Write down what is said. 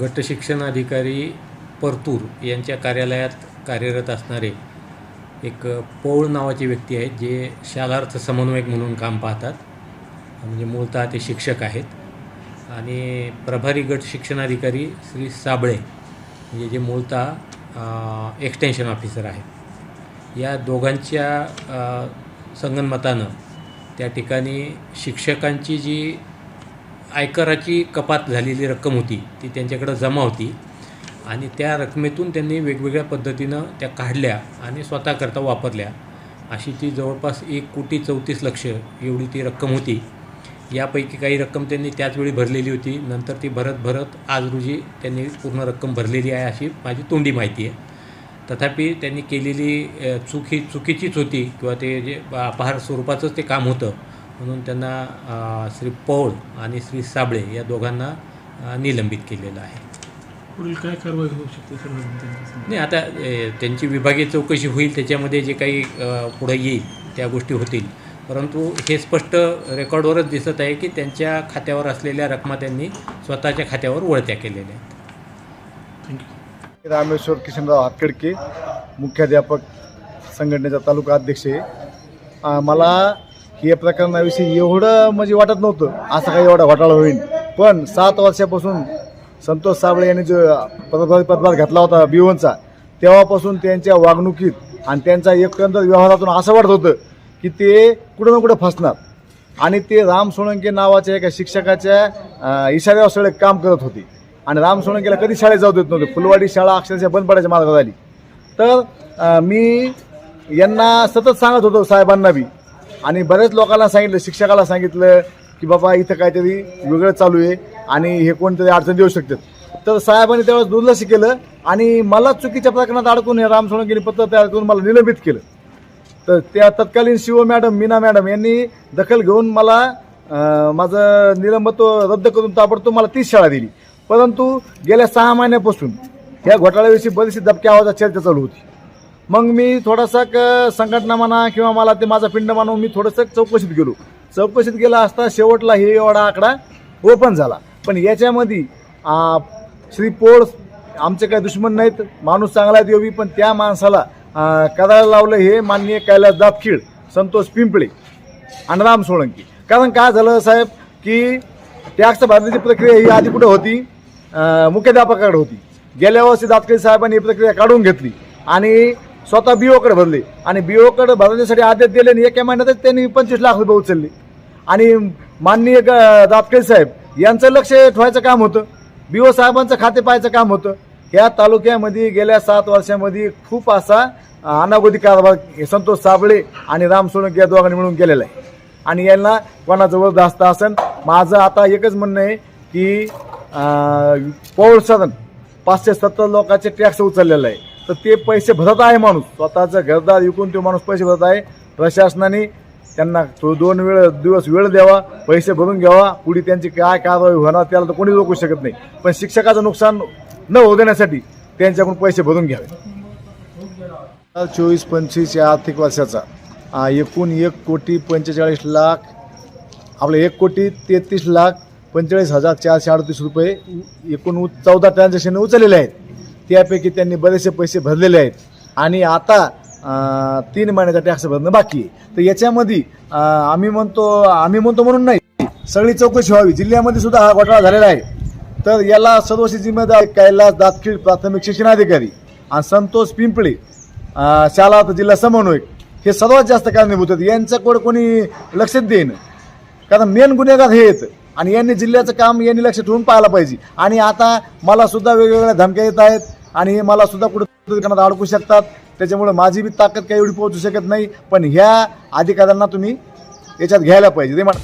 गट शिक्षण अधिकारी परतूर यांच्या कार्यालयात कार्यरत असणारे एक पौळ नावाचे व्यक्ती आहेत जे शालार्थ समन्वयक म्हणून काम पाहतात. म्हणजे मूळतः ते शिक्षक आहेत. आणि प्रभारी गट शिक्षणाधिकारी श्री साबळे म्हणजे जे मूळतः एक्सटेन्शन ऑफिसर आहेत. या दोघांच्या संगनमतानं त्या ठिकाणी शिक्षकांची जी आयकराची कपात झालेली रक्कम होती ती त्यांच्याकडं जमा होती आणि त्या रकमेतून त्यांनी वेगवेगळ्या पद्धतीनं त्या काढल्या आणि स्वतःकरता वापरल्या. अशी ती जवळपास एक कोटी चौतीस लक्ष एवढी ती रक्कम होती. यापैकी काही रक्कम त्यांनी त्याचवेळी भरलेली होती. नंतर ती भरत भरत आज रोजी त्यांनी पूर्ण रक्कम भरलेली आहे अशी माझी तोंडी माहिती आहे. तथापि त्यांनी केलेली चूक ही चुकीचीच होती किंवा ते जे अपहार स्वरूपाचंच ते काम होतं. म्हणून त्यांना श्री पौळ आणि श्री साबळे या दोघांना निलंबित केलेलं आहे. पुढील काय कारवाई होऊ शकते त्यांच्यासमोर? नाही आता त्यांची विभागीय चौकशी होईल त्याच्यामध्ये जे काही पुढं येईल त्या गोष्टी होतील. परंतु हे स्पष्ट रेकॉर्डवरच दिसत आहे की त्यांच्या खात्यावर असलेल्या रकमा त्यांनी स्वतःच्या खात्यावर वळत्या केलेल्या आहेत. थँक्यू रामेश्वर किशनराव हातकडके मुख्याध्यापक संघटनेचा तालुका अध्यक्ष आहे. मला हे प्रकरणाविषयी एवढं म्हणजे वाटत नव्हतं असं काही एवढा घोटाळा होईल. पण सात वर्षापासून संतोष साबळे यांनी जो पदभार पदभार घेतला होता बिओनचा तेव्हापासून त्यांच्या वागणुकीत आणि त्यांच्या एकंदर व्यवहारातून असं वाटत होतं की ते कुठं ना कुठं फसणार. आणि ते राम सोळंके नावाच्या एका शिक्षकाच्या इशाऱ्यावर सगळे काम करत होते. आणि राम सोळंकेला कधी शाळेत जाऊ देत नव्हते. फुलवाडी शाळा अक्षरशः बंद पडायच्या मार्गात आली तर मी यांना सतत सांगत होतो साहेबांना बी. आणि बऱ्याच लोकांना सांगितलं शिक्षकाला सांगितलं की बाबा इथं काहीतरी वेगळं चालू आहे आणि हे कोणतरी अडचण देऊ शकतात. तर साहेबांनी त्यावेळेस दुर्लक्ष केलं आणि मला चुकीच्या प्रकरणात अडकून हे राम सोळंकेने पत्र तयार करून मला निलंबित केलं. तर त्या तत्कालीन शिव मॅडम मीना मॅडम यांनी दखल घेऊन मला माझं निलंबत्व रद्द करून ताबडतोब मला तीच शाळा दिली. परंतु गेल्या सहा महिन्यापासून या घोटाळ्याविषयी बरीचशी दबक्या आवाजात चर्चा चालू होती. मग मी थोडासा क संघटना म्हणा किंवा मला ते माझा पिंड मानून मी थोडंसं चौकशीत गेलो. चौकशीत गेला असता शेवटला हे एवढा आकडा ओपन झाला. पण याच्यामध्ये श्री पोळ आमचे काही दुश्मन नाहीत माणूस चांगला आहे देवी पण त्या माणसाला करायला लावलं हे माननीय कैलास दातखीळ संतोष पिंपळे आणि राम सोळंकी. कारण काय झालं साहेब की टॅक्स भरण्याची प्रक्रिया ही आधी कुठं होती? मुख्याध्यापकाकडे होती. गेल्या वर्षी दातकरी साहेबांनी ही प्रक्रिया काढून घेतली आणि स्वतः बीओकडे भरले. आणि बीओकडे भरण्यासाठी आदेश दिले आणि एका महिन्यातच त्यांनी पंचवीस लाख रुपये उचलले. आणि माननीय ग- दातकरी साहेब यांचं लक्ष ठेवायचं काम होतं. बीओ साहेबांचं खाते पाहायचं काम होतं. या तालुक्यामध्ये गेल्या सात वर्षामध्ये खूप असा अनागोदी कारभार संतोष साबळे आणि राम सोळंकी या दोघांनी मिळून केलेला आहे. आणि यांना कोणाचं जास्त असेल माझं आता एकच म्हणणं आहे की पौर सदन पाचशे सत्तर लोकांचे टॅक्स उचललेलं आहे. तर ते पैसे भरत आहे माणूस. स्वतःचं घरदार विकून तो माणूस पैसे भरत आहे. प्रशासनाने त्यांना तो दोन वेळ दिवस वेळ द्यावा पैसे भरून घ्यावा. पुढे त्यांची काय कारवाई होणार त्याला तर कोणी रोखू शकत नाही. पण शिक्षकाचं नुकसान न होऊ देण्यासाठी त्यांच्याकडून पैसे भरून घ्यावे. चोवीस पंचवीस या आर्थिक वर्षाचा एकूण एक कोटी पंचेचाळीस लाख आपलं एक कोटी तेहतीस लाख पंचेचाळीस हजार चारशे अडतीस रुपये एकूण उ- चौदा ट्रान्झॅक्शन उचललेले आहेत. त्यापैकी त्यांनी बरेचसे पैसे भरलेले आहेत. आणि आता तीन महिन्याचा टॅक्स भरणं बाकी आहे. तर याच्यामध्ये आम्ही म्हणतो आम्ही म्हणतो म्हणून नाही सगळी चौकशी व्हावी. जिल्ह्यामध्ये सुद्धा हा घोटाळा झालेला आहे. तर याला सर्वशी जिम्मेदार कैलास दातखीळ प्राथमिक शिक्षणाधिकारी आणि संतोष पिंपळे शाला जिल्हा समन्वयक हे सर्वात जास्त कारणीभूत आहेत. यांच्याकडे कोणी लक्षात देईन. कारण मेन गुन्हेगार हे येतं आणि यांनी जिल्ह्याचं काम यांनी लक्ष ठेवून पाहायला पाहिजे. आणि आता मला सुद्धा वेगवेगळ्या धमक्या येत आहेत आणि मला सुद्धा कुठं अडकू शकतात. त्याच्यामुळे माझी बी ताकद काही एवढी पोहोचू शकत नाही पण ह्या अधिकाऱ्यांना तुम्ही याच्यात घ्यायला पाहिजे. ते म्हण